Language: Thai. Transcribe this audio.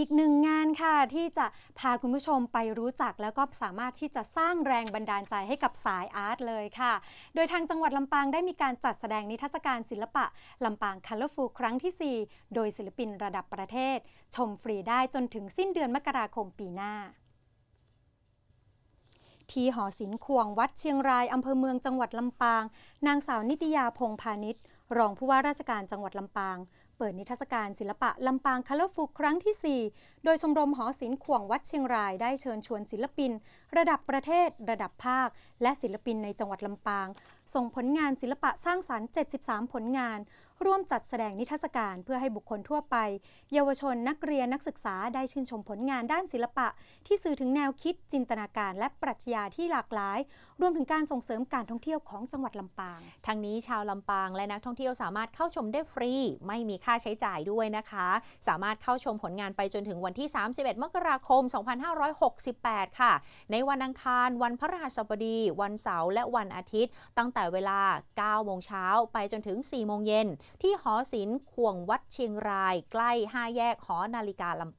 อีกหนึ่งงานค่ะที่จะพาคุณผู้ชมไปรู้จัก แล้วก็สามารถที่จะสร้างแรงบันดาลใจให้กับสายอาร์ตเลยค่ะ โดยทางจังหวัดลำปางได้มีการจัดแสดงนิทรรศการศิลปะลำปาง Colorful ครั้งที่ 4 โดยศิลปินระดับประเทศ ชมฟรีได้จนถึงสิ้นเดือนมกราคมปีหน้าที่หอศิลป์ควงวัดเชียงรายอำเภอเมืองจังหวัดลำปาง นางสาวนิตยาพงพาณิชย์ รองผู้ว่าราชการจังหวัดลำปาง เปิดนิทรรศการศิลปะลำปางคาลเอร์ฟูครั้งที่ 4 โดยชมรมหอศิลป์ข่วงวัดเชียงรายได้เชิญชวนศิลปิน ระดับประเทศ ระดับภาค และศิลปินในจังหวัดลำปาง ส่งผลงานศิลปะสร้างสรรค์ 73 ผลงาน ร่วมจัดแสดงนิทรรศการเพื่อให้บุคคลทั่วไป เยาวชนนักเรียนนักศึกษาได้ชื่นชมผลงานด้านศิลปะ ที่สื่อถึงแนวคิดจินตนาการ และปรัชญาที่หลากหลาย รวมถึงการส่งเสริมการท่องเที่ยวของจังหวัดลำปาง ทั้งนี้ชาวลำปางและนักท่องเที่ยวสามารถเข้าชมได้ฟรี ไม่มีค่าใช้จ่ายด้วยนะคะ สามารถเข้าชมผลงานไปจนถึงวันที่ 31 มกราคม 2568 ค่ะ ในวันอังคาร วันพฤหัสบดี วันเสาร์และวันอาทิตย์ ตั้งแต่เวลา 9 โมงเช้าไปจนถึง 4 โมงเย็นที่หอศิลป์ขวงวัดเชียงราย ใกล้ 5 แยกหอนาฬิกาลำปา